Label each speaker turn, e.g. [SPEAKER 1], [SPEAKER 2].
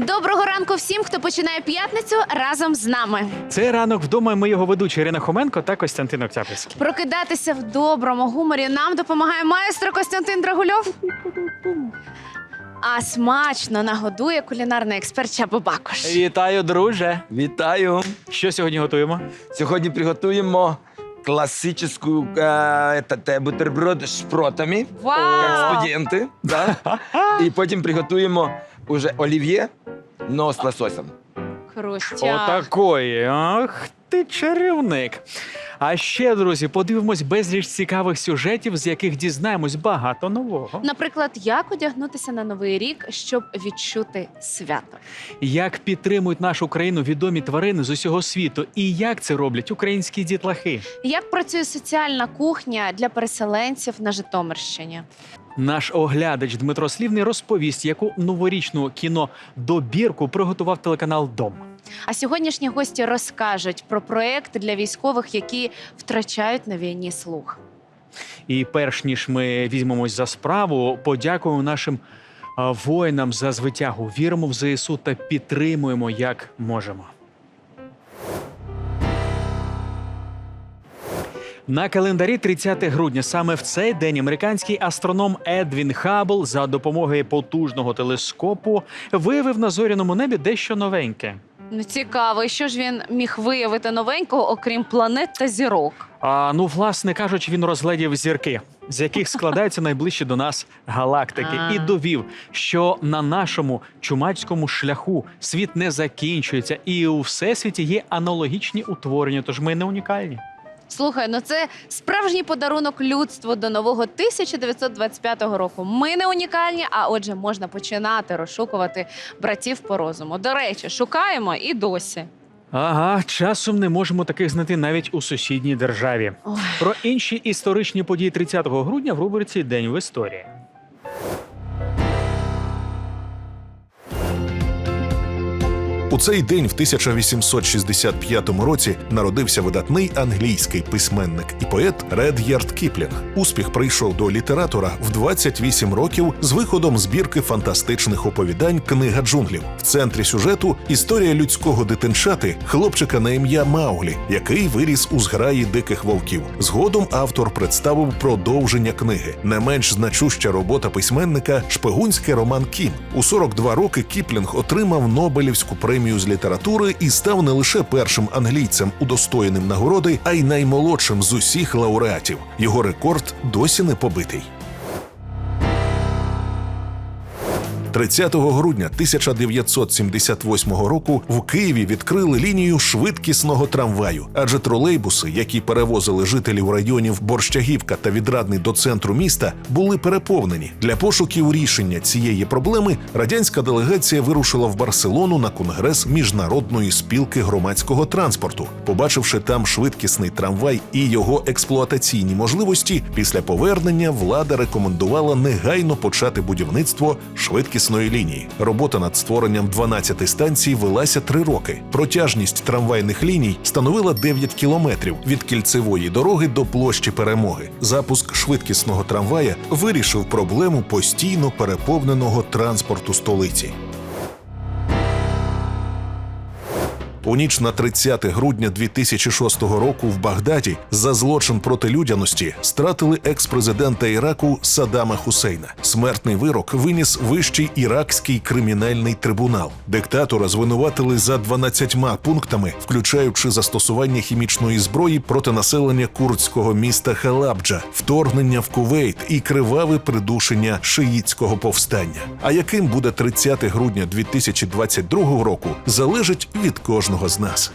[SPEAKER 1] Доброго ранку всім, хто починає п'ятницю разом з нами.
[SPEAKER 2] Це ранок вдома. Ми його ведучі Ірина Хоменко та Костянтин Октябрьський.
[SPEAKER 1] Прокидатися в доброму гуморі нам допомагає майстро Костянтин Драгульов. А смачно нагодує кулінарний експерт Чабо Бакош.
[SPEAKER 2] Вітаю, друже.
[SPEAKER 3] Вітаю!
[SPEAKER 2] Що сьогодні готуємо?
[SPEAKER 3] Сьогодні приготуємо классическую э, этот, э, бутерброд з шпротами, як
[SPEAKER 1] Вау!
[SPEAKER 3] студенти. Да? І потім приготуємо уже олів'є, но с лососем.
[SPEAKER 1] Хрустяк.
[SPEAKER 2] Отакої. Ах, ти чарівник. А ще, друзі, подивимось безліч цікавих сюжетів, з яких дізнаємось багато нового.
[SPEAKER 1] Наприклад, як одягнутися на новий рік, щоб відчути свято.
[SPEAKER 2] Як підтримують нашу країну відомі тварини з усього світу, і як це роблять українські дітлахи.
[SPEAKER 1] Як працює соціальна кухня для переселенців на Житомирщині?
[SPEAKER 2] Наш оглядач Дмитро Слівний розповість, яку новорічну кінодобірку приготував телеканал Дом.
[SPEAKER 1] А сьогоднішні гості розкажуть про проект для військових, які втрачають на війні слух.
[SPEAKER 2] І перш ніж ми візьмемось за справу, подякуємо нашим воїнам за звитягу. Віримо в ЗСУ та підтримуємо як можемо. На календарі 30 грудня саме в цей день американський астроном Едвін Хаббл за допомогою потужного телескопу виявив на зоряному небі дещо новеньке.
[SPEAKER 1] Ну цікаво, і що ж він міг виявити новенького, окрім планет та зірок.
[SPEAKER 2] А ну, власне кажучи, він розглядів зірки, з яких складаються найближчі до нас галактики,
[SPEAKER 1] А.
[SPEAKER 2] і довів, що на нашому чумацькому шляху світ не закінчується, і у всесвіті є аналогічні утворення. Тож ми не унікальні.
[SPEAKER 1] Слухай, ну це справжній подарунок людству до нового 1925 року. Ми не унікальні, а отже, можна починати розшукувати братів по розуму. До речі, шукаємо і досі.
[SPEAKER 2] Ага, часом не можемо таких знайти навіть у сусідній державі.
[SPEAKER 1] Ой.
[SPEAKER 2] Про інші історичні події 30 грудня в рубриці День в історії.
[SPEAKER 4] У цей день, в 1865 році, народився видатний англійський письменник і поет Ред'ярд Кіплінг. Успіх прийшов до літератора в 28 років з виходом збірки фантастичних оповідань Книга джунглів. В центрі сюжету історія людського дитинчати, хлопчика на ім'я Мауглі, який виріс у зграї диких вовків. Згодом автор представив продовження книги. Не менш значуща робота письменника шпигунський роман Кім. У 42 роки Кіплінг отримав Нобелівську премію з літератури і став не лише першим англійцем, удостоєним нагороди, а й наймолодшим з усіх лауреатів. Його рекорд досі не побитий. 30 грудня 1978 року в Києві відкрили лінію швидкісного трамваю, адже тролейбуси, які перевозили жителів районів Борщагівка та Відрадний до центру міста, були переповнені. Для пошуків рішення цієї проблеми радянська делегація вирушила в Барселону на конгрес міжнародної спілки громадського транспорту. Побачивши там швидкісний трамвай і його експлуатаційні можливості, після повернення влада рекомендувала негайно почати будівництво швидкісної лінії. Робота над створенням 12 станцій велася три роки. Протяжність трамвайних ліній становила 9 кілометрів від кільцевої дороги до площі перемоги. Запуск швидкісного трамвая вирішив проблему постійно переповненого транспорту столиці. У ніч на 30 грудня 2006 року в Багдаді за злочин проти людяності стратили екс-президента Іраку Саддама Хусейна. Смертний вирок виніс вищий іракський кримінальний трибунал. Диктатора звинуватили за 12 пунктами, включаючи застосування хімічної зброї проти населення курдського міста Халабджа, вторгнення в Кувейт і криваве придушення шиїцького повстання. А яким буде 30 грудня 2022 року, залежить від кожного з нас.